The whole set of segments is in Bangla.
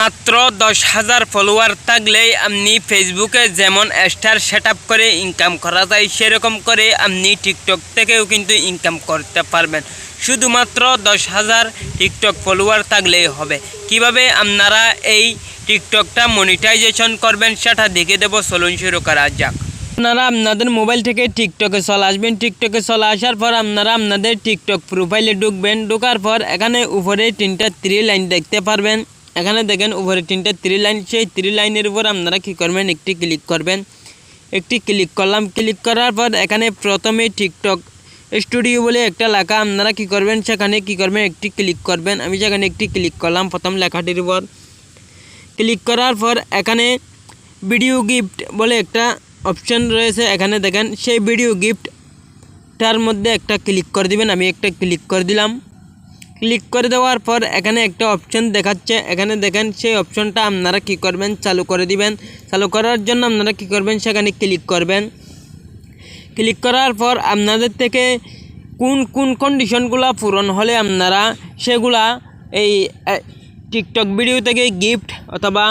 মাত্র দশ হাজার ফলোয়ার থাকলেই আপনি ফেসবুকে যেমন স্টার সেট করে ইনকাম করা যায়, সেরকম করে আপনি টিকটক থেকেও কিন্তু ইনকাম করতে পারবেন। শুধুমাত্র দশ হাজার টিকটক ফলোয়ার থাকলেই হবে। কীভাবে আপনারা এই টিকটকটা মনিটাইজেশন করবেন সেটা দেখে দেবো, চলুন শুরু করা যাক। আপনারা আপনাদের মোবাইল থেকে টিকটকে চলে আসবেন। টিকটকে চলে আসার পর আপনারা আপনাদের টিকটক প্রোফাইলে ঢুকবেন। ঢোকার পর এখানে উপরে তিনটা থ্রি লাইন দেখতে পারবেন। এখানে দেখেন উপরে তিনটে থ্রি লাইন সেই থ্রি লাইনের উপর আপনারা কী করবেন? একটি ক্লিক করবেন। একটি ক্লিক করলাম। ক্লিক করার পর এখানে প্রথমে টিকটক স্টুডিও বলে একটা লেখা আপনারা কী করবেন? সেখানে কী করবেন? একটি ক্লিক করবেন। আমি সেখানে একটি ক্লিক করলাম, প্রথম লেখাটির উপর। ক্লিক করার পর এখানে ভিডিও গিফট বলে একটা অপশন রয়েছে। এখানে দেখেন, সেই ভিডিও গিফটটার মধ্যে একটা ক্লিক করে দিবেন। আমি একটা ক্লিক করে দিলাম। ক্লিক করে দেওয়ার পর এখানে একটা অপশন দেখাচ্ছে। এখানে দেখেন সেই অপশনটা আপনারা কি করবেন? চালু করে দিবেন। চালু করার জন্য আপনারা কি করবেন? সেখানে ক্লিক করবেন। ক্লিক করার পর আপনাদের থেকে কোন কোন কন্ডিশনগুলো পূরণ হলে আপনারা সেগুলা এই টিকটক ভিডিও থেকে গিফট অথবা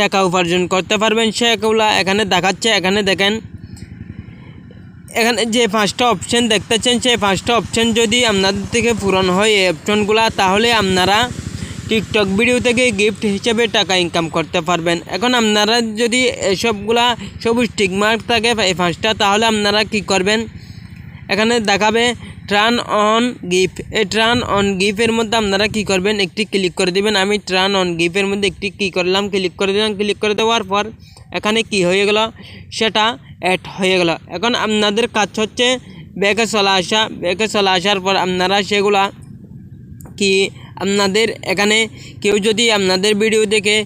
টাকা উপার্জন করতে পারবেন। সেগুলা এখানে দেখাচ্ছে। এখানে দেখেন এখানে যে পাঁচটা অপশন দেখতেছেন, সেই পাঁচটা অপশন যদি আপনাদের থেকে পূরণ হয় এই অপশনগুলো তাহলে আপনারা টিকটক ভিডিও থেকে গিফট হিসেবে টাকা ইনকাম করতে পারবেন। এখন আপনারা যদি এসবগুলা সবুজ টিকমার্ক থাকে এই পাঁচটা তাহলে আপনারা কি করবেন? এখানে দেখাবে ট্রান অন গিফ এই ট্রান অন গিফের মধ্যে আপনারা কি করবেন? একটি ক্লিক করে দিবেন। আমি ট্রান অন গিফের মধ্যে একটি কী করলাম ক্লিক করে দিলাম ক্লিক করে দেওয়ার পর এখানে কি হয়ে গেল? সেটা অ্যাড হয়ে গেল। এখন আপনাদের কাজ হচ্ছে ব্যাগে চলে আসা। ব্যাগে চলে আসার পর আপনারা সেগুলা কি আপনাদের এখানে কেউ যদি আপনাদের ভিডিও দেখে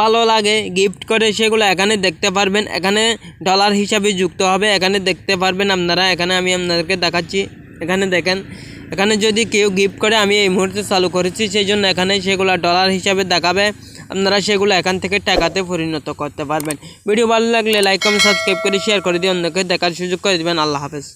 ভালো লাগে গিফট করে সেগুলো এখানে দেখতে পারবেন। এখানে ডলার হিসাবে যুক্ত হবে। এখানে দেখতে পারবেন আপনারা। এখানে আমি আপনাদেরকে দেখাচ্ছি। এখানে দেখেন। এখানে যদি কেউ গিফট করে, আমি এই মুহূর্তে চালু করেছি। সেই জন্য এখানে সেগুলো ডলার হিসাবে দেখাবে। আপনারা সেগুলো এখান থেকে টাকাতে পরিণত করতে পারবেন। ভিডিও ভালো লাগলে লাইক কমেন্ট সাবস্ক্রাইব করে শেয়ার করে দিয়ে অন্যকে দেখার সুযোগ করে দেবেন। আল্লাহ হাফেজ।